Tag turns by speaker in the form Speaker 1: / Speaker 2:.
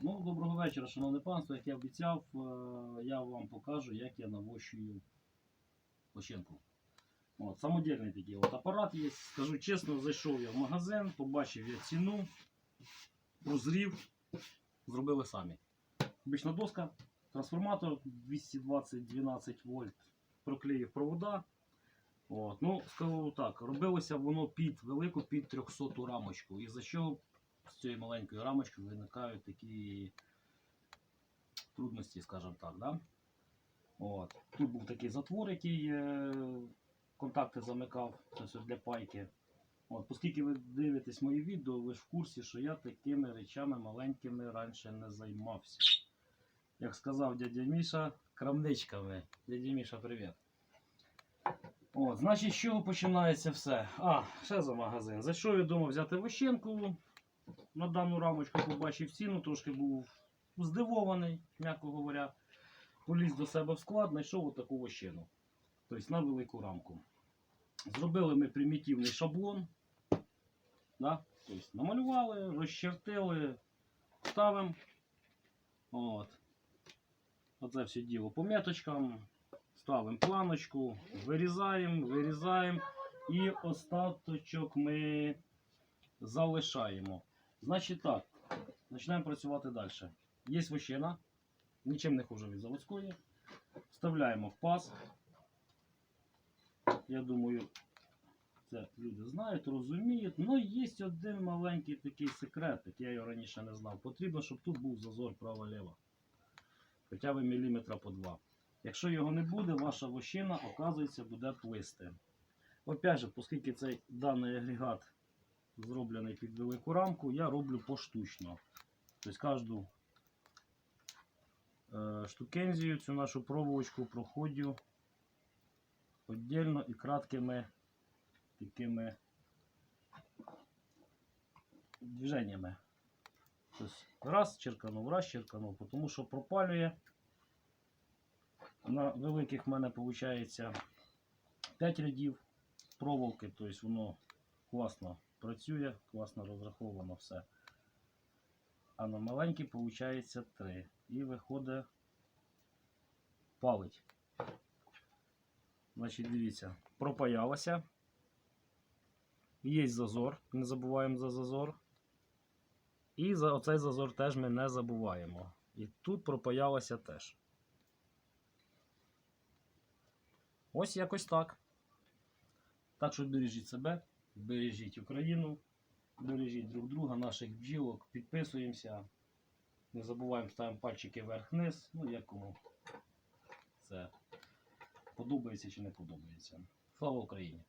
Speaker 1: Ну, доброго вечора, шановне панство. Як я обіцяв, е, я вам покажу, як я навощую лощинку. От, самодільний такий от апарат є. Скажу чесно, зайшов я в магазин, побачив я ціну, прозрів, зробили самі. Обична доска, трансформатор 220-12 вольт, проклеїв провода. От, ну, скажу так, робилося воно під велику, під 300 рамочку. І за що з цією маленькою рамочкою виникають такі трудності, скажімо так. Да? От. Тут був такий затвор, який е, контакти замикав, це для пайки. От, оскільки ви дивитесь мої відео, ви ж в курсі, що я такими речами маленькими раніше не займався. Як сказав дядя Міша, крамничками. Дядя Міша, привіт. От, значить, з чого починається все? А, ще за магазин. Зайшов я думав взяти вощенку. На дану рамочку побачив ціну, трошки був здивований, м'яко говоря. Поліз до себе в склад, знайшов отаку вощину. Тобто на велику рамку. Зробили ми примітивний шаблон. Да? Тобто намалювали, розчертили, ставимо. От. Оце все діло по меточкам. Ставимо планочку, вирізаємо, вирізаємо. І остаточок ми залишаємо. Значить так, починаємо працювати далі. Є вощина, нічим не хуже від заводської. Вставляємо в паз. Я думаю, це люди знають, розуміють. Ну, є один маленький такий секретик, я його раніше не знав. Потрібно, щоб тут був зазор право-ліво. Хоча б міліметра по два. Якщо його не буде, ваша вощина, оказується, буде плисти. Опять же, оскільки цей даний агрегат зроблений під велику рамку, я роблю поштучно. Тобто кожну е, штукензію, цю нашу проволочку проходжу віддільно і краткими такими движеннями. Тобто раз черканув, раз черканув, тому що пропалює. На великих в мене виходить 5 рядів проволоки, тобто воно класно працює, класно розраховано все. А на маленький виходить 3. І виходить палить. Значить, дивіться, пропаялося. Є зазор, не забуваємо за зазор. І за оцей зазор теж ми не забуваємо. І тут пропаялося теж. Ось якось так. Так що бережіть себе, бережіть Україну, бережіть друг друга, наших бджілок, підписуємося. Не забуваємо ставимо пальчики вверх-вниз. Ну, як кому це подобається чи не подобається. Слава Україні!